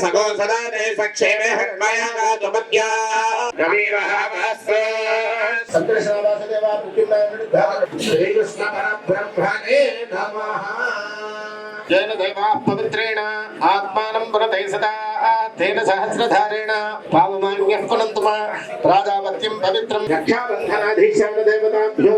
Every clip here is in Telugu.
सको सदा देशक्षेमे हृदयापत्या श्रीकृष्ण परब्रह्मणे नमः येन दैवाः पवित्रेण आत्मानं पुरतै सदा तेन सहस्रधारेण पावमान्यः पुनन्तु मा प्राजापत्यं पवित्रं रक्षाबन्धनाधीशान देवताभ्यो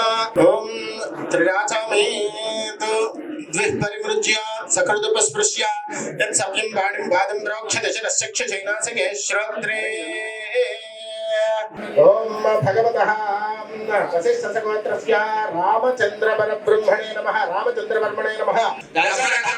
రాచమ్య ఓం త్రిరాచామేతు ద్విపరిమృజ్య సకృదుపస్పృశ్య. యత్ సవ్యం వాణిం పాదం ప్రోక్ష దశరశ్చక్ష చైనాసకే శ్రోత్రే. ఓం భగవతః. వశిష్ఠసగోత్రస్య రామచంద్ర పరబ్రహ్మణే నమః. రామచంద్రవర్మణే నమః. దశరథ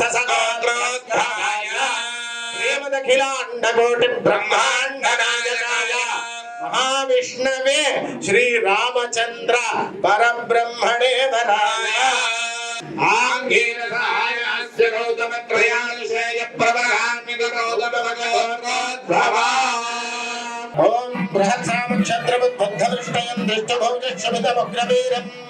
ప్రవరాన్వితాసిస్థ సగోత్రోద్భవాయ శ్రీమదఖిలాండకోటి బ్రహ్మాండ బ్రహ్మాండనాయకాయ మహావిష్ణవే శ్రీరామచంద్ర పరబ్రహ్మణే వరాయ ఆంగేన సహాయాస్య ఓం బృహత్సామక్షత్రబుద్ధృష్టయం దృష్టభౌజక్షమితముగ్రవీరం గంధస్తోమేన పంచదశేన మధ్యమదం వాతేన సగరేణ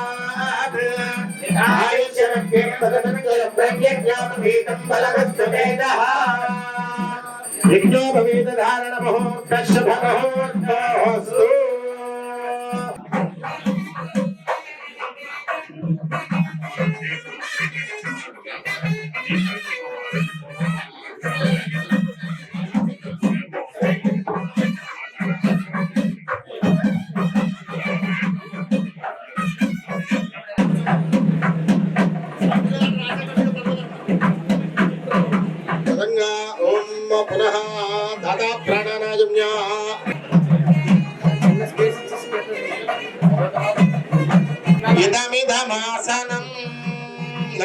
యజ్ఞోపవేత ధారణ ముహూర్త శుభ ముహూర్తోస్తు పదంగా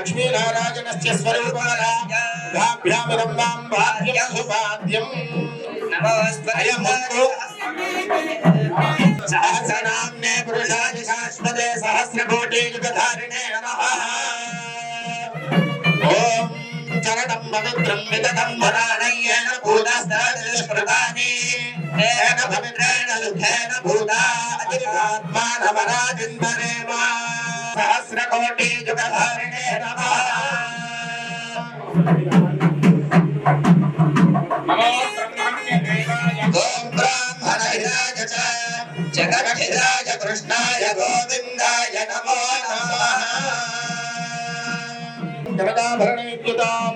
लक्ष्मीनारायणस्य स्वरूपाभ्यामिदम्बां भाग्यं सुभाग्यम् सहस्रनाम्ने पुरुषाय शाश्वते सहस्रकोटियुगधारिणे नमः। ॐ चरणं पवित्रं विदधं वराणयेन भूतस्तदृशप्रदाने येन पवित्रेण दुःखेन भूता अतिरात्मानमराजिन्दरेमा సహస్రకోటి యుగధారిణే నమః నమో. బ్రహ్మణ్యదేవాయ ఓం బ్రాహ్మణహిరాయ చ జగద్ధిరాయ కృష్ణాయ గోవిందాయ నమో నమః జగదాభరణయుక్తాం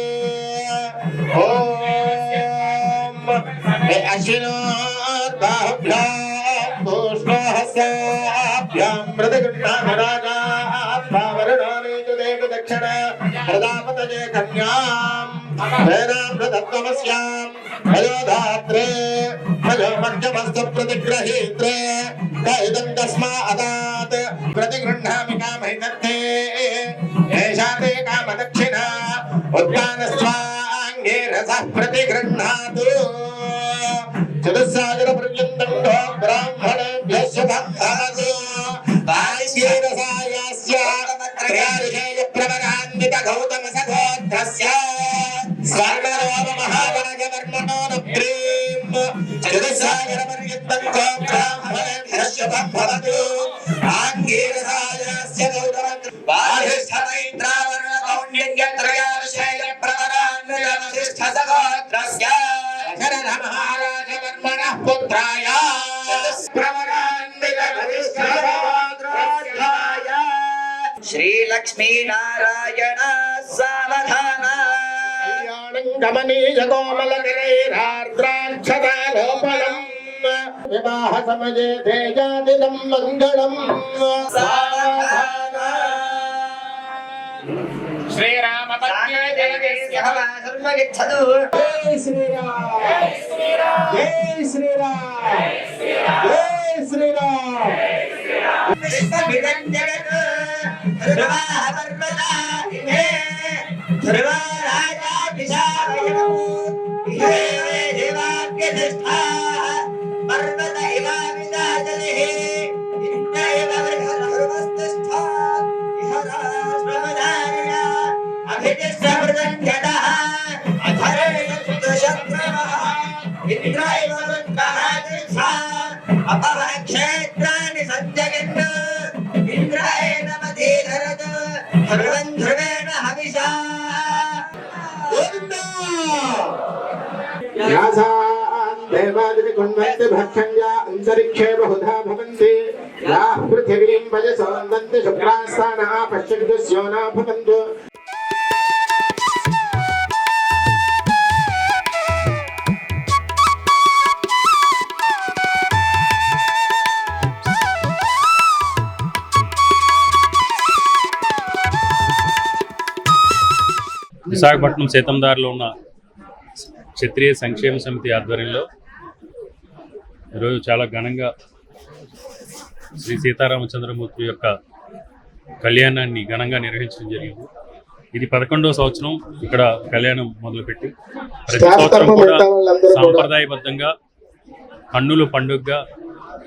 అశ్వినోద్బాహుభ్యాం తూష్ణోహస్యాభ్యాం మృదగుణామరాజాత్మావరుణాని దేవ దక్షిణ ప్రదాపతజే కన్యాం వేదామృతత్వమస్యాం అయోధాత్రే మధ్యమస్తు ప్రతిగ్రహీత్రే కైదం తస్మాదాత్ ప్రతిగృహ్ణామి కామైనత్తే ఏషా తే కామదక్షిణ ఉద్యానస్వాంగే రసః జగత్సాగర పర్యంతం బ్రాహ్మణేభ్యశ్చ భక్తాదో వాయుగేన సాయాస్య క్రియారిషేయ ప్రవరాన్విత గౌతమ సగోత్రస్య స్వర్ణరోమ మహావరజ పుత్రాయ శ్రీలక్ష్మీనారాయణ సావధాన గమనీయ కోమలకరైరార్ద్రాక్షతాలోపలం వివాహ సమయే తేజాదిదం మంగళం. సావధాన శ్రీరామ్ జై శ్రీరామ్. జై శ్రీరామ్. దేవాదిని కున్వంతి భక్షంజా అంతరిక్షే బహుధా భవంతి యాః పృథివీం వయసో నంది శుక్రాస్థానः పశ్యन्तు స్యోనా భవంతు విశాఖపట్నం సీతందారిలో ఉన్న క్షత్రియ సంక్షేమ సమితి ఆధ్వర్యంలో ఈరోజు చాలా ఘనంగా శ్రీ సీతారామచంద్రమూర్తి యొక్క కళ్యాణాన్ని ఘనంగా నిర్వహించడం జరిగింది. ఇది పదకొండవ సంవత్సరం ఇక్కడ కళ్యాణం మొదలుపెట్టి ప్రతి సంవత్సరం కూడా సాంప్రదాయబద్ధంగా కన్నుల పండుగగా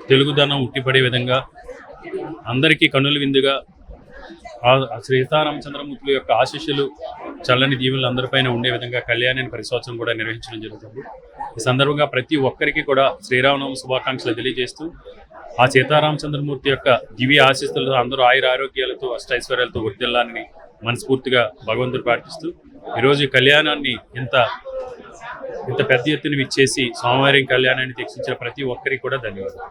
తెలుగుదనం ఉట్టిపడే విధంగా అందరికీ కన్నుల విందుగా ఆ ఆ సీతారామచంద్రమూర్తుల యొక్క ఆశీస్సులు చల్లని దీవులు అందరిపైన ఉండే విధంగా కళ్యాణాన్ని ప్రతి కూడా నిర్వహించడం జరుగుతుంది. ఈ సందర్భంగా ప్రతి ఒక్కరికి కూడా శ్రీరామనవమి శుభాకాంక్షలు తెలియజేస్తూ ఆ సీతారామచంద్రమూర్తి యొక్క దివ్య ఆశీస్సులతో అందరూ ఆయుర ఆరోగ్యాలతో అష్టైశ్వర్యాలతో వర్దిల్లాలని మనస్ఫూర్తిగా భగవంతుడు ప్రార్థిస్తూ ఈరోజు కళ్యాణాన్ని ఇంత ఇంత పెద్ద ఎత్తున ఇచ్చేసి స్వామివారి కళ్యాణాన్ని దీక్షించిన ప్రతి ఒక్కరికి కూడా ధన్యవాదాలు.